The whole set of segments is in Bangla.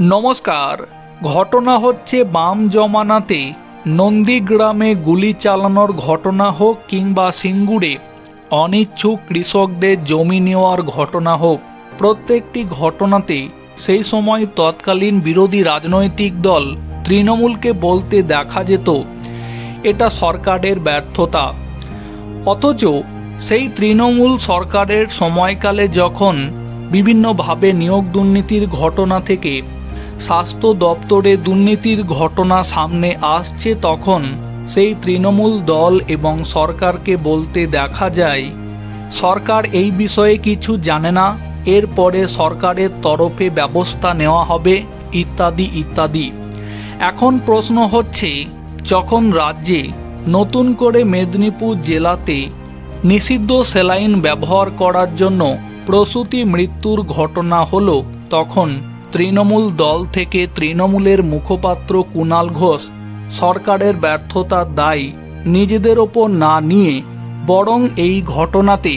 নমস্কার। ঘটনা হচ্ছে বাম জমানাতে নন্দীগ্রামে গুলি চালানোর ঘটনা হোক কিংবা সিঙ্গুরে, অনিচ্ছুক কৃষকদের জমি নেওয়ার ঘটনা হোক, প্রত্যেকটি ঘটনাতে সেই সময় তৎকালীন বিরোধী রাজনৈতিক দল তৃণমূলকে বলতে দেখা যেত, এটা সরকারের ব্যর্থতা। অথচ সেই তৃণমূল সরকারের সময়কালে যখন বিভিন্নভাবে নিয়োগ দুর্নীতির ঘটনা থেকে স্বাস্থ্য দপ্তরে দুর্নীতির ঘটনা সামনে আসছে তখন সেই তৃণমূল দল এবং সরকারকে বলতে দেখা যায়, সরকার এই বিষয়ে কিছু জানে না, এরপরে সরকারের তরফে ব্যবস্থা নেওয়া হবে, ইত্যাদি ইত্যাদি। এখন প্রশ্ন হচ্ছে, যখন রাজ্যে নতুন করে মেদিনীপুর জেলাতে নিষিদ্ধ সেলাইন ব্যবহার করার জন্য প্রসূতি মৃত্যুর ঘটনা হলো, তখন তৃণমূল দল থেকে তৃণমূলের মুখপাত্র কুণাল ঘোষ সরকারের ব্যর্থতার দায়, নিজেদের ওপর না নিয়ে বরং এই ঘটনাতে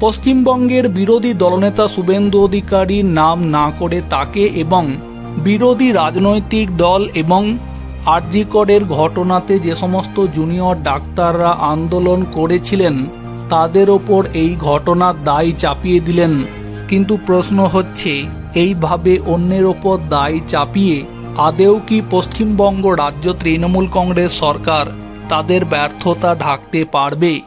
পশ্চিমবঙ্গের বিরোধী দলনেতা শুভেন্দু অধিকারীর নাম না করে তাকে এবং বিরোধী রাজনৈতিক দল এবং আরজিকরের ঘটনাতে যে সমস্ত জুনিয়র ডাক্তাররা আন্দোলন করেছিলেন, তাদের ওপর এই ঘটনার দায় চাপিয়ে দিলেন। কিন্তু প্রশ্ন হচ্ছে, এইভাবে অন্যের ওপর দায় চাপিয়ে আদেও কি পশ্চিমবঙ্গ রাজ্য তৃণমূল কংগ্রেস সরকার তাদের ব্যর্থতা ঢাকতে পারবে?